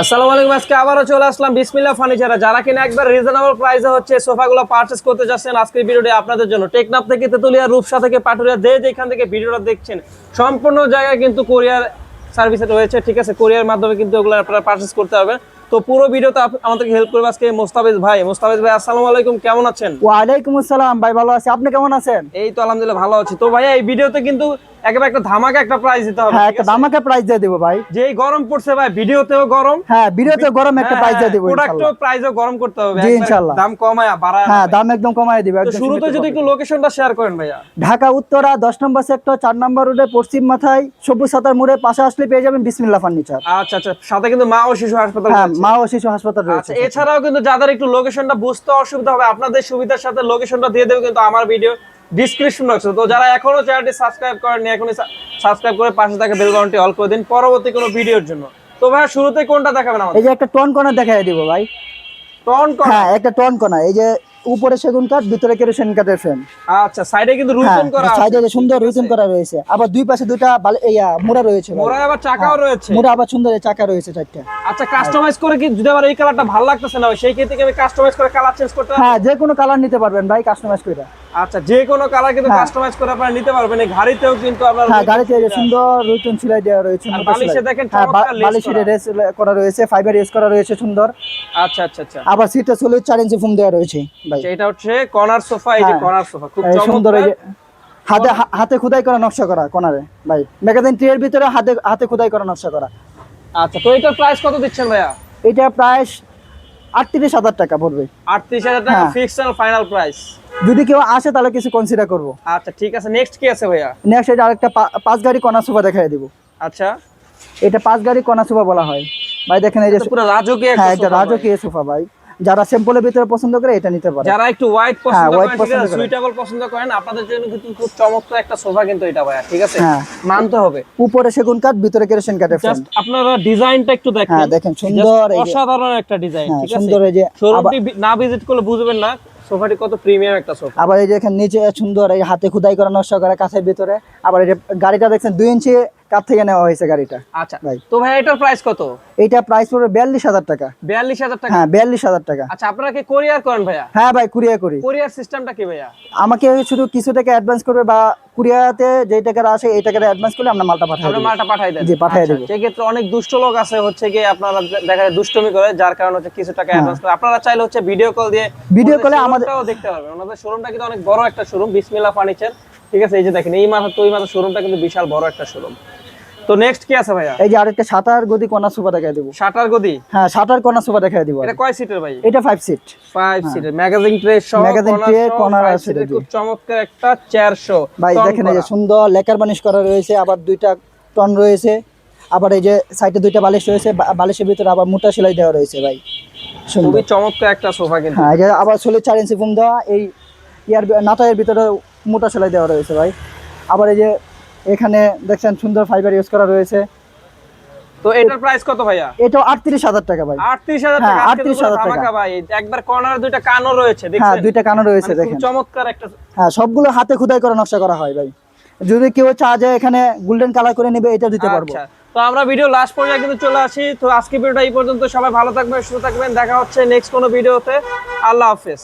আসসালামু আলাইকুম আজকে আবারও চলে আসলাম বিসমিল্লাহ ফার্নিচারে। যারা কিনা একবার রিজনেবল প্রাইসে হচ্ছে সোফাগুলো পারচেস করতে যাচ্ছেন আজকের ভিডিওটি আপনাদের জন্য। টেকনাফ থেকে তেতুলিয়া রূপসা থেকে পাটুরিয়া যে যেখান থেকে ভিডিওটা দেখছেন সম্পূর্ণ জায়গায় কিন্তু কোরিয়ার সার্ভিস রয়েছে ঠিক আছে? কোরিয়ার মাধ্যমে কিন্তু ওগুলো আপনারা পারচেস করতে পারবেন। তো পুরো ভিডিওতে আমাদেরকে হেল্প করবে আজকে মোস্তাফিজ ভাই। মোস্তাফিজ ভাই আসসালামু আলাইকুম কেমন আছেন? ওয়ালাইকুম আসসালাম ভাই ভালো আছি। আপনি কেমন আছেন? এই তো আলহামদুলিল্লাহ ভালো আছি। তো ভাইয়া এই ভিডিওতে কিন্তু একেবারে একটা ধামাকা একটা প্রাইস দিতে হবে হ্যাঁ একটা আছে? প্রাইস দিয়ে দেবো ভাই। যেই গরম পড়ছে ভাই ভিডিওতেও গরম। হ্যাঁ ভিডিওতে গরম একটা প্রাইস দিয়ে দেবো প্রোডাক্টও প্রাইসও গরম করতে হবে জি, ইনশাআল্লাহ। দাম কমায় বাড়ায় হ্যাঁ দাম একদম কমায় দিবে একদম শুরুতে যদি একটু লোকেশনটা শেয়ার করেন ভাইয়া। ঢাকা উত্তরা দশ নম্বর সেক্টর চার নম্বর রোডে পশ্চিম মাথায় সবুজ সাতার মোড়ে পাশে আসলে পেয়ে যাবেন বিসমিল্লা ফার্নিচার আচ্ছা আচ্ছা সাথে কিন্তু মা ও শিশু হাসপাতাল হ্যাঁ মা ও শিশু হাসপাতাল রয়েছে আচ্ছা এছাড়াও কিন্তু যাদের একটু লোকেশনটা বুঝতে অসুবিধা হবে আপনাদের সুবিধার সাথে লোকেশনটা দিয়ে দেবে কিন্তু আমার ভিডিও ডিসক্রিপশন বক্সে তো যারা এখনও চ্যানেলটি সাবস্ক্রাইব করেননি এখনই সাবস্ক্রাইব করে পাশে থাকা বেল বাটনটি অল করে দিন পরবর্তী কোনো ভিডিওর জন্য। তো ভাইয়া শুরুতে কোনটা দেখাবেন আমাদের? এই যে একটা টন কণা দেখাই দিব ভাই। টন করা হ্যাঁ একটা টন কণা। এই যে উপরে সেগুন কাঠ ভিতরে কেরোসিন কাঠের ফ্রেম। আচ্ছা সাইডে কিন্তু হ্যাঁ রুটন করা আছে। সাইডে সুন্দর রুইতন করা রয়েছে। আবার দুই পাশে দুইটা ইয়া মোড়া রয়েছে ভাই। মোড়া আবার চাকাও রয়েছে। মোড়া আবার সুন্দর চাকা রয়েছে চারটা। আচ্ছা কাস্টমাইজ করে কি যদি আমার এই কালারটা ভালো লাগতেছে না সেই ক্ষেত্রে কি আমি কাস্টমাইজ করে কালার চেঞ্জ করতে? হ্যাঁ যে কোনো কালার নিতে পারবেন ভাই কাস্টমাইজ করে। আচ্ছা যে কোনো কালার কিন্তু হ্যাঁ। কাস্টমাইজ করে আপনারা নিতে পারবেন। এই গাড়িতেও কিন্তু আপনার হ্যাঁ গাড়িতে সুন্দর সেলাই দেওয়া রয়েছে বালিশে দেখেন হ্যাঁ বালিশের রেস করা রয়েছে ফাইবার ইউজ করা রয়েছে সুন্দর। আচ্ছা আচ্ছা আচ্ছা। আবার সিটে চলে চার ইঞ্চি ফোম দেওয়া রয়েছে ভাই। এটা হচ্ছে কর্নার সোফা এই যে হ্যাঁ। কর্নার সোফা খুব সুন্দর এই যে হাতে হাতে খোদাই করা নকশা করা কোনারে ভাই। ম্যাগাজিন ট্রিয়ের ভিতরে হাতে হাতে খোদাই করা নকশা করা। আচ্ছা তো এটার প্রাইস কত দিচ্ছেন ভাইয়া? এটা প্রায় আটত্রিশ হাজার টাকা পড়বে। আটত্রিশ হাজার টাকা হ্যাঁ। ফিক্সড ফাইনাল প্রাইস যদি কেউ আসে তাহলে কিছু কনসিডার করব। আচ্ছা ঠিক আছে। নেক্সট কি আছে ভাইয়া? নেক্সট এটা আরেকটা পাঁচ গাড়ি কণা সোফা দেখাই দিব। আচ্ছা। এটা পাঁচ গাড়ি কণা সোফা বলা হয়। ভাই দেখেন এই যে পুরো রাজকীয় একটা হ্যাঁ এটা রাজকীয় সোফা ভাই। যারা সিম্পলের ভিতরে পছন্দ করে এটা নিতে পারে। যারা একটু হোয়াইট পছন্দ করেন। সুইটেবল পছন্দ করেন। আপনাদের জন্য কিন্তু খুব চমৎকার একটা সোফা কিন্তু এটা ভাইয়া ঠিক আছে? হ্যাঁ। মানতে হবে। উপরে সেগুন কাঠ ভিতরে কেরোসিন কাঠের ফ্রেম জাস্ট আপনারা ডিজাইনটা একটু দেখেন। হ্যাঁ দেখেন সুন্দর অসাধারণ একটা ডিজাইন হ্যাঁ ঠিক আছে? সুন্দর এই যে শোরুমটি না ভিজিট করলে বুঝবেন না। সোফাটি কত প্রিমিয়াম একটা সোফা। আবার এই যে এখানে নিচে সুন্দর এই হাতে খুদাই করা নকশা করা কাছের ভিতরে। আবার এই যে গাড়িটা দেখছেন, দুই ইঞ্চি কাঠ থেকে নেওয়া হয়েছে গাড়িটা? আচ্ছা ভাই। তো ভাই এটার প্রাইস কত? এইটা প্রাইস পড়বে বিয়াল্লিশ হাজার টাকা। বিয়াল্লিশ হাজার টাকা? হ্যাঁ বিয়াল্লিশ হাজার টাকা। আচ্ছা আপনারা কি কোরিয়ার করেন ভাইয়া? হ্যাঁ ভাই কুরিয়া করি। কোরিয়ার সিস্টেমটা কি ভাইয়া? আমাকে শুধু কিছু টাকা অ্যাডভান্স করবে বা কুরিয়াতে যে টাকাটা আসে এই টাকাটা অ্যাডভান্স করলে আমরা মালটা পাঠাই মালটা পাঠাই দেন জি, পাঠায় আচ্ছা, দেব। সেক্ষেত্রে অনেক দুষ্ট লোক আছে হচ্ছে কি আপনারা দেখা যায় দুষ্টমি করে যার কারণে হচ্ছে কিছু টাকা অ্যাডভান্স করে। আপনারা চাইলে হচ্ছে ভিডিও কল দিয়ে হ্যাঁ। Video ওনাদের call এ আমাদের- showroom-টাও দেখতে পারবেন। ওনাদের শোরুমটা কিন্তু অনেক বড় একটা শোরুম বিসমিল্লাহ ফার্নিচার ঠিক আছে এই যে দেখেন এই মাথা তো ওই মাথা শোরুমটা কিন্তু বিশাল বড় একটা শোরুম তো নেক্সট কি আছে ভাইয়া? এই যে আরেকটা সাতার গদি কণা সোফা দেখাই দেবো। শাটার গদি? হ্যাঁ সাতার কণা সোফা দেখাই দিব এটা কয় সিটের ভাই? এটা ফাইভ সিট ফাইভ সিটের ম্যাগাজিন ট্রে সহ সহ, corner five আছে খুব চমৎকার একটা চেয়ার শো ভাই দেখেন এই যে সুন্দর লেকার বানিশ করা রয়েছে আবার দুইটা টন রয়েছে আবার এই যে সাইডে দুইটা বালিশ রয়েছে বালিশের ভিতরে আবার মোটা সেলাই দেওয়া রয়েছে ভাই। খুবই চমৎকার একটা সোফা কিন্তু। হ্যাঁ এই যে আবার ষোলো চার ইঞ্চি ফুম দেওয়া এই ইয়ার নাটায়ের ভিতরে মোটা সেলাই দেওয়া রয়েছে ভাই। আবার এই যে এখানে দেখছেন সুন্দর ফাইবার ইউজ করা রয়েছে। তো এটার প্রাইস কত ভাইয়া? আটত্রিশ হাজার টাকা ভাই। আটত্রিশ হাজার হ্যাঁ, টাকা 38,000 টাকা। ভাই। একবার কর্নার দুইটা কানও রয়েছে হ্যাঁ দেখছেন? দুইটা কানো রয়েছে মানে খুব দেখেন। চমৎকার একটা হ্যাঁ সবগুলো হাতে খোদাই করে নকশা করা হয় ভাই। যদি কেউ চা যায় এখানে গোল্ডেন কালার করে নেবে এটা দিতে পারব। আচ্ছা তো আমরা ভিডিও লাস্ট পর্যায়ে কিন্তু চলে আসি। তো আজকে ভিডিওটা এই পর্যন্ত। সবাই ভালো থাকবেন সুস্থ থাকবেন। দেখা হচ্ছে নেক্সট কোনো ভিডিওতে আল্লাহ হাফেজ।